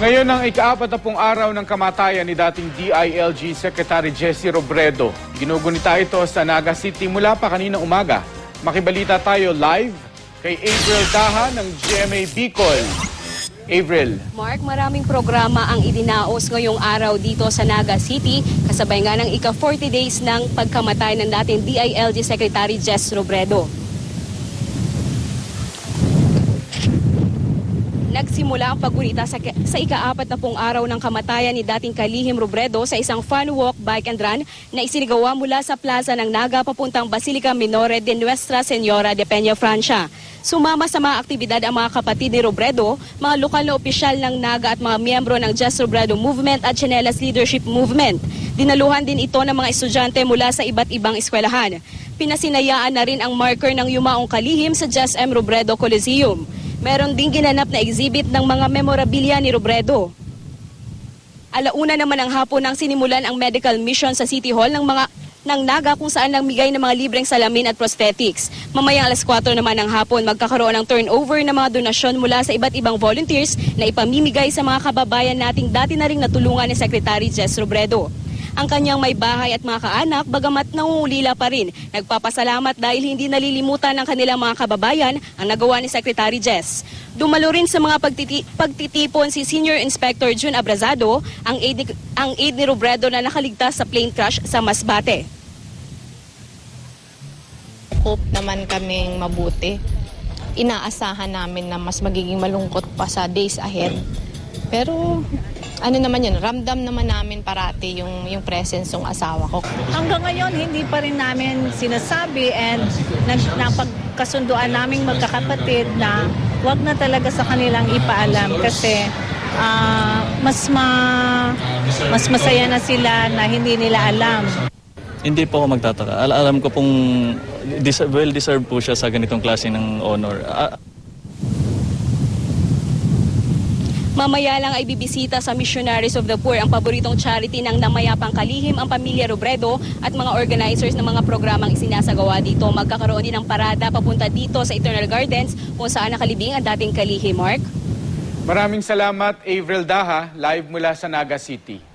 Ngayon ang ikaapat na pong araw ng kamatayan ni dating DILG Secretary Jesse Robredo. Ginugunita ito sa Naga City mula pa kaninang umaga. Makibalita tayo live kay April Daha ng GMA Bicol. April. Mark, maraming programa ang idinaos ngayong araw dito sa Naga City, kasabay nga ng ika-40 days ng pagkamatay ng dating DILG Secretary Jess Robredo. Nagsimula ang paggunita sa, sa ika-apat na pong araw ng kamatayan ni dating Kalihim Robredo sa isang fun walk, bike and run na isinigawa mula sa plaza ng Naga papuntang Basilica Minore de Nuestra Señora de Peña, Francia. Sumama sa mga aktibidad ang mga kapatid ni Robredo, mga lokal na opisyal ng Naga at mga miyembro ng Just Robredo Movement at Chanelas Leadership Movement. Dinaluhan din ito ng mga estudyante mula sa iba't ibang eskwelahan. Pinasinayaan na rin ang marker ng yumaong kalihim sa Just M. Robredo Coliseum. Meron ding ginanap na exhibit ng mga memorabilia ni Robredo. Alauna naman ang hapon nang sinimulan ang medical mission sa City Hall ng mga ng Naga kung saan namigay ng mga libreng salamin at prosthetics. Mamayang alas 4 naman ng hapon magkakaroon ng turnover ng mga donasyon mula sa iba't ibang volunteers na ipamimigay sa mga kababayan nating dati na ring natulungan ni Secretary Jess Robredo. Ang kanyang may bahay at mga kaanak, bagamat nangungulila pa rin, nagpapasalamat dahil hindi nalilimutan ng kanilang mga kababayan ang nagawa ni Secretary Jess. Dumalo rin sa mga pagtiti- pagtitipon si Senior Inspector June Abrazado, ang aide, ni- ang aide ni Robredo na nakaligtas sa plane crash sa Masbate. hope naman kaming mabuti. Inaasahan namin na mas magiging malungkot pa sa days ahead. Pero ano naman yun, ramdam naman namin parati yung, yung presence ng asawa ko. Hanggang ngayon, hindi pa rin namin sinasabi and nag, napagkasunduan naming magkakapatid na wag na talaga sa kanilang ipaalam kasi ah, mas ma, mas masaya na sila na hindi nila alam. Hindi po ako magtataka. Al- alam ko pong deser- well-deserved po siya sa ganitong klase ng honor. Ah, Mamaya lang ay bibisita sa Missionaries of the Poor, ang paboritong charity ng namayapang kalihim ang pamilya Robredo at mga organizers ng mga programang isinasagawa dito. Magkakaroon din ng parada papunta dito sa Eternal Gardens kung saan nakalibing ang dating kalihim, Mark. Maraming salamat April Daha live mula sa Naga City.